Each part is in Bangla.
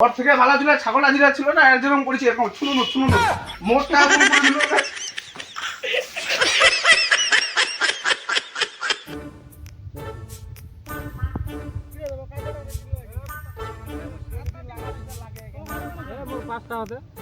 ওর থেকে ভালো ছিল ছাগল আজিরা ছিল না, এর যেরকম করেছি এরকম। শুনুন শুনুন মোটটা পাঁচটা করে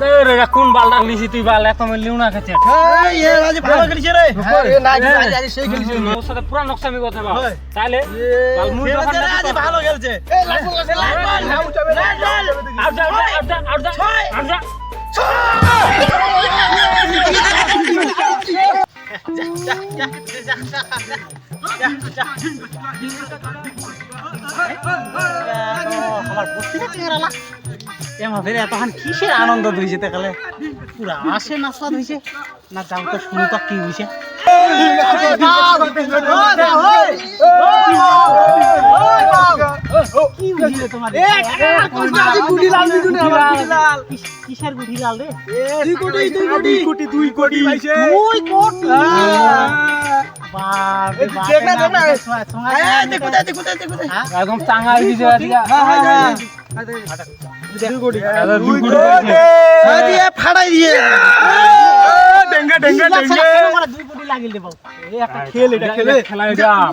রে কোন বালটা লিছি তুই বাল এত মিলিও না খেতে এই এ আজ ভালো খেলিছে রে না আজ সেই খেলিছে তোর সাথে পুরা নকশামি কথা বল তাহলে বাল মুই যখন আজ ভালো খেলছে এই লাগু লাগু লাগু উঠাবে না আর যা আর যা আর যা আর যা আমার বুদ্ধি চেহারা এমা ফেরে এতক্ষণ কিসের আনন্দ দিয়েছে তাহলে পুরা আসে না সাদ হয়েছে না যাও তো শুনো তো কি হয়েছে কিসের দুই কোটি কোটি। দুই কোটি একদম চাঙ্গা হয়ে ফাড়াই দিয়ে।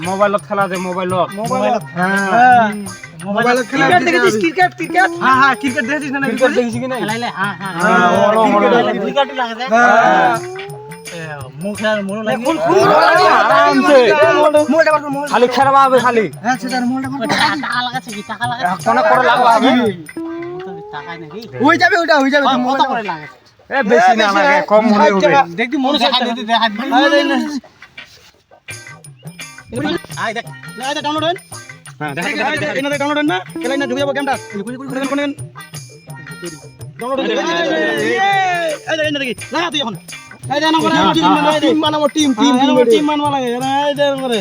মোবাইলত খেলা যে মোবাইলত মোবাইলত। মোবাইলত। হ্যাঁ। খেলা দেখিছিস ক্রিকেট ক্রিকেট। হ্যাঁ হ্যাঁ ক্রিকেট দেখিছিস না ক্রিকেট দেখিছিস কি না? খেলাইলে হ্যাঁ হ্যাঁ।, হ্যাঁ, হ্যাঁ ক্রিকেট লাগে হ্যাঁ। খালি খেলা হবে খালি। টাকা লাগাচ্ছে কি টাকা লাগাচ্ছে টাকায় নাকি যাবে ওটা হয়ে যাবে কত করে লাগে এ বেশি না লাগে কম হলে হবে দেখি মনে দেখা দিতে দেখা দিতে আই দেখ না ডাউনলোড হন হ্যাঁ দেখা ডাউনলোড না খেলা না ঢুকে যাব গেমটা ডাউনলোড হয়ে যাবে এই দেখ এটা দেখি লাগা তুই এখন এই দেখ না টিম বানাবো টিম টিম টিম বানাবো লাগে এই দেখ করে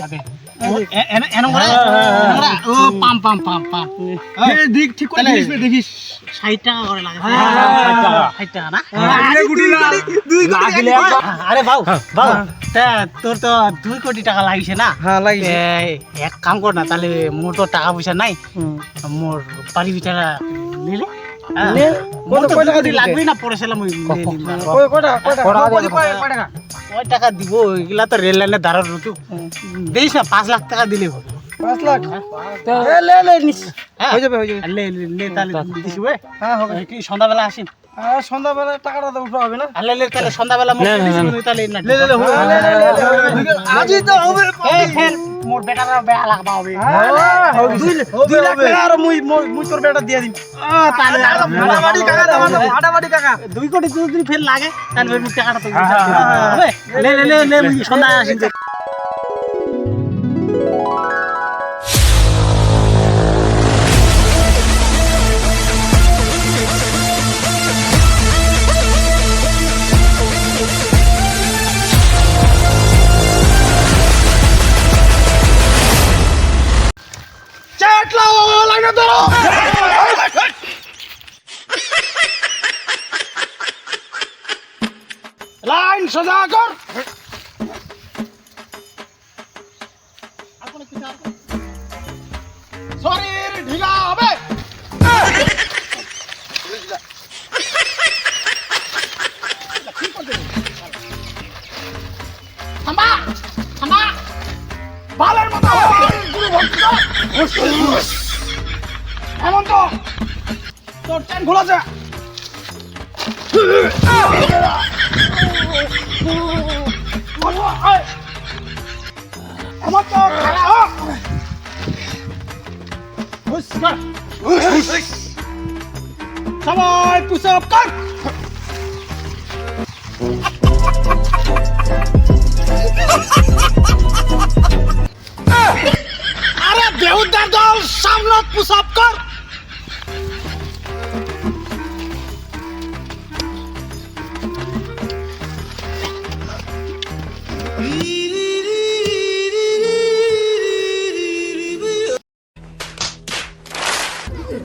আরে তোর তো দুই কোটি টাকা লাগিছে না এক কাম কর না তাহলে মোর তো টাকা পয়সা নাই মোর বাড়ি বিচারা নিলে লাগবে না পড়েছিলাম কয় টাকা দিব ওইগুলা তো রেল লাইনের দাঁড়ানো তুই দিস না পাঁচ লাখ টাকা দিলে হবে পাঁচ লাখ লে লে লে লে তাহলে দিস ওয়ে হ্যাঁ হবে কি সন্ধ্যাবেলা আসিন সন্ধ্যাবেলা টাকাটা তো উঠা হবে না লে মোর বেটারা বেয়া লাগবা হবে। হ্যাঁ, দুই- দুই লাখ টাকা আর মুই মুই- তোর বেটা দিয়ে দিম। তাহলে হাডাবাড়ি কাকা দেওয়া না হাডাবাড়ি কাকা দুই কোটি দুই যদি ফের লাগে তাহলে মুই টাকাটা তো হ্যাঁ, হ্যাঁ, হ্যাঁ। হবে লে লে লে লে মুই সন্ধ্যা আসিন লাইনে ধরো। লাইন সোজা কর। শরীর ঢিলা হবে। থামা থামা। বালের মতো। এমন তো তোর ট্যান খোলা যা আমার তো সবাই পুষ কর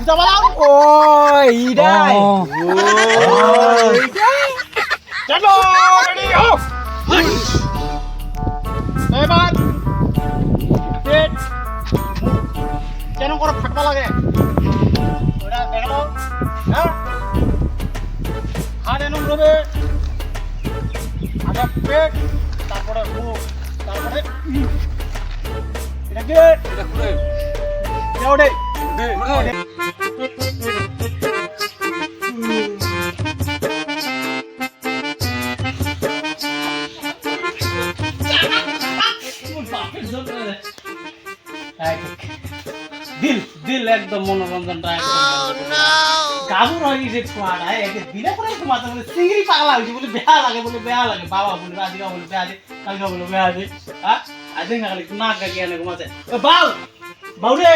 বুঝা বলাম ও এইটাই চলো রেডি হও এবার পেট কেন করে ফাটবা লাগে ওটা দেখল হ্যাঁ হাত এনম রবে আগে পেট তারপরে মুখ তারপরে এটা কি এটা ওটে দিল দিল একদম মনোরঞ্জনটা একদম গাবুর হয়ে গেছে ছোয়াটা একে দিলে একটু মাথা বলে সিঙ্গি পাগলা হয়েছে বলে বেহা লাগে বলে বেহা লাগে বাবা বলে আজকে বলে বেহা দে কালকে বলে বেহা দে হ্যাঁ আজ দিন খালি নাক ঘুমাতে বাউ বাউ রে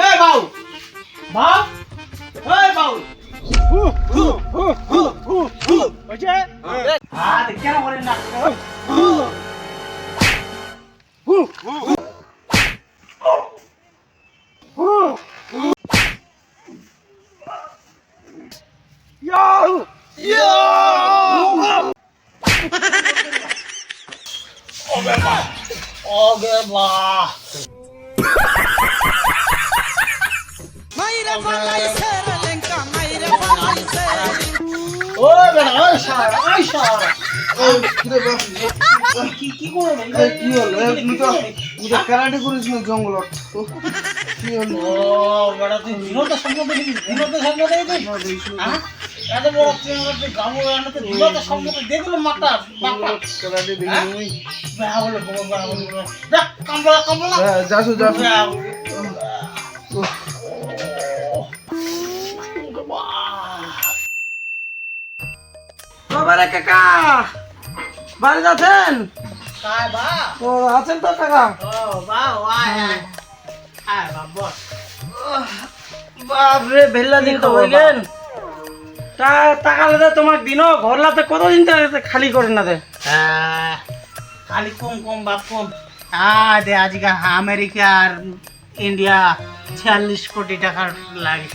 এ বাউ বাউ এই বাউ হয়েছে হ্যাঁ কেন করেন না ওগে বাহ ও বেটা ওই শালা বেটা তুই বিনোদ সঙ্গে দেখি বিনোদ সঙ্গে দেখি হ্যাঁ এত বড় তুই গামু আনতে সঙ্গে দেখল মাটা বাপা ক্যারাটে দেখি হ্যাঁ? বলে যাসু যাসু বাবারে কাকা। বাড়ি ও আছেন তো কাকা? বাবা বাপরে ভেল্লা দিন তো হইলেন তা টাকালে তো তোমার দিনও ঘরলাতে কতদিন খালি করেন না দে আহ, খালি কম কম বাপ কম। আজকে আমেরিকা আর ইন্ডিয়া ছিয়াল্লিশ কোটি টাকার লাগে।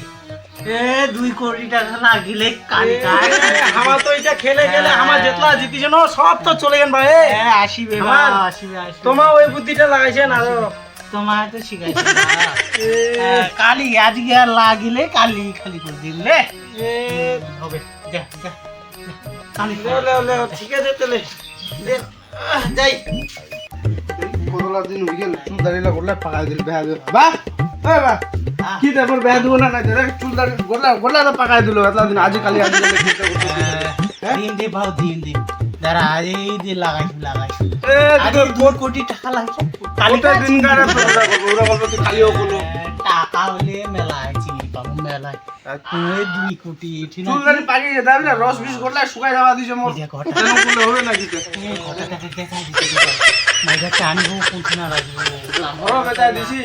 এ দুই কোটি টাকা লাগিলে কালি কাজ আমার তো এটা খেলে গেলে আমার যেতলা জিতিছ না সব তো চলে গেন ভাই আসিবে বা আমার- আসিবে আসিবে। তোমার ওই বুদ্ধিটা লাগাইছেন আরও। তোমার তো শিখাইছে। কালি আজকে আর লাগিলে কালি খালি করে দিলে হবে যা যা যা। কালি লেও লেও ঠিক আছে তাহলে। দে, যাই। কতলা দিন হয়ে গেল চুল দাঁড়িয়ে করলে পাকাই দিল বেহা দিল বা? বা? কি তারপর বেহা দিব না চুল গোলা গোলা তো পাকাই দিল এতলা দিন আজ কালি আজ হ্যাঁ? দিন দে ভাও দিন দিন দাঁড়া আজ এই দিয়ে লাগাইছি লাগাইছি। আজকে দুই কোটি টাকা লাগছে কালি কালিটা দিন কারে ওরা বলব তুই খালিও কোনো টাকা হলে মেলায় চিনি পাবো মেলায়। তুই দুই কোটি না চুল দাঁড়িয়ে পাকিয়ে যেতে হবে রস বিষ করলে শুকাই যাওয়া দিছে মোর। এই যে ঘটা। কেন হবে না কিছু ঘটাটাকে দেখা দিতে মাইটাকে আনব কোনটি না রাখব দিছি।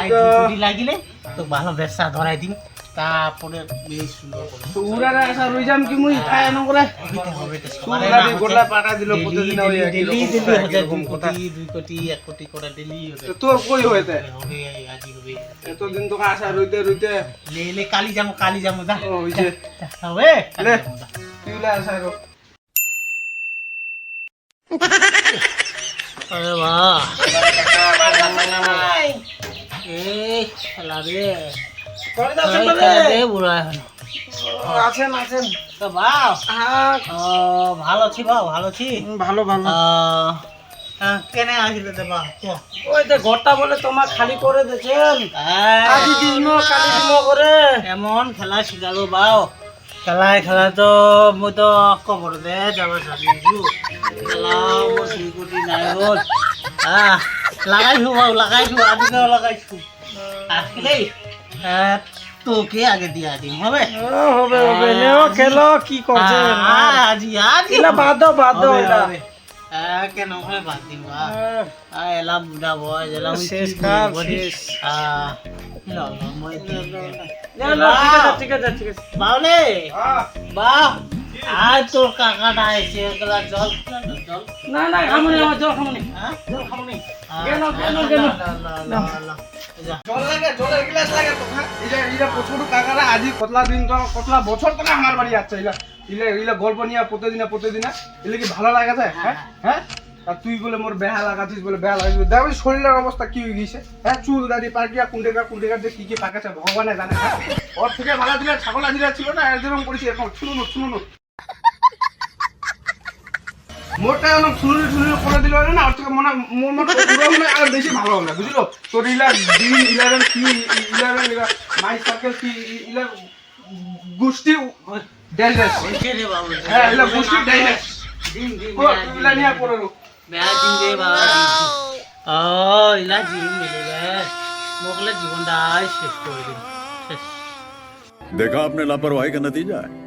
আই কোটি লাগিলে তো ভালো ব্যবসা ধরাই দিম তারপরে বেশ সুন্দর করে তো উড়ারে আসা রই যাম কি মুই খাই এনে করে তো না গোলা। পাকা দিল প্রতিদিন ওই হচ্ছে একই রকম দুই কোটি, দুই কোটি, এক কোটি করে daily হচ্ছে। তো তোর কই হইতে হবে, আজি হবে। এতদিন তোকে আসা রইতে রইতে লে, লে, কালি যাব, কালি যাব, যা। ও হইছে হবে? লে। তুইলা আসা রো আরে বাহ। এই, শালা রে। বুড়া এখন। আছেন আছেন। তো হ্যাঁ। ভালো ছি বাহ, ভালো ছি। ভালো ভালো। আহ, কেনে আসলে দে বাহ, ক। ওই যে ঘরটা বলে তোমার খালি করে দিয়েছেন। আজি দিন কালি দিন করে। এমন খেলা শিকালো বাও খেলায় খেলা তো মই তো কবৰ দে যাব খেলা মোৰ চিকুটি নাই হ'ল আহ লাগাইছো বাৰু লাগাইছো আজিকাও লাগাইছো আহিলেই তোকে আগে দিয়া দিম হবে হবে হবে নেও খেলো কি করছে আজি আজি এলা বাদ বাদ। আহ, কেন হয় বাদ দিম বা আহ, আহ, এলা বয়স এলা শেষ কি শেষ। আহ, ল, ল, মই দিম। না, না, ঠিক আছে ঠিক আছে বাউলে বাহ আজ তোর কাকাটা এসে গেলা জল জল না না খামনি আমার জল খামনি হ্যাঁ? জল খামনি কেন, কেন, কেন? লাগে জলের গ্লাস লাগে তো হ্যাঁ? প্রচুর কাকারা আজি কতলা দিন তো কতলা বছর তো আমার বাড়ি আসছে ইলা ইলা ইলা গল্প নিয়ে প্রতিদিন প্রতিদিন ইলা কি ভালো লাগে যায় হ্যাঁ? হ্যাঁ আর তুই বলে মোর বেহা লাগাছিস বলে বেহা লাগাছিস দেখ শরীরের অবস্থা কি হয়ে গেছে হ্যাঁ? চুল দাড়ি পাকিয়া কুন্ডেকা কুন্ডেকা যে কি কি পাকাছে ভগবানে জানে ওর থেকে ভালো দিলে ছাগল আজিরা ছিল না এরকম করেছি এখন শুনুন শুনুন মোরটা এখন শুনুন শুনুন করে দিল না ওর থেকে মনে মোর মনে পুরো মনে আর বেশি ভালো হবে বুঝলো তোর ইলা ডি ইলেভেন কি ইলেভেন ইলা মাই সার্কেল কি ইলা গোষ্ঠী ড্যাশ ড্যাশ হয়েছে রে বাবু হ্যাঁ ইলা গোষ্ঠী ড্যাশ ড্যাশ দিন দিন ইলা নিয়ে পড়ে রো বেয়া দিন দে বাবা দিন ও ইলা দিন মিলিবে মোকলে জীবনটা শেষ করে দিন শেষ देखा आपने लापरवाही का नतीजा है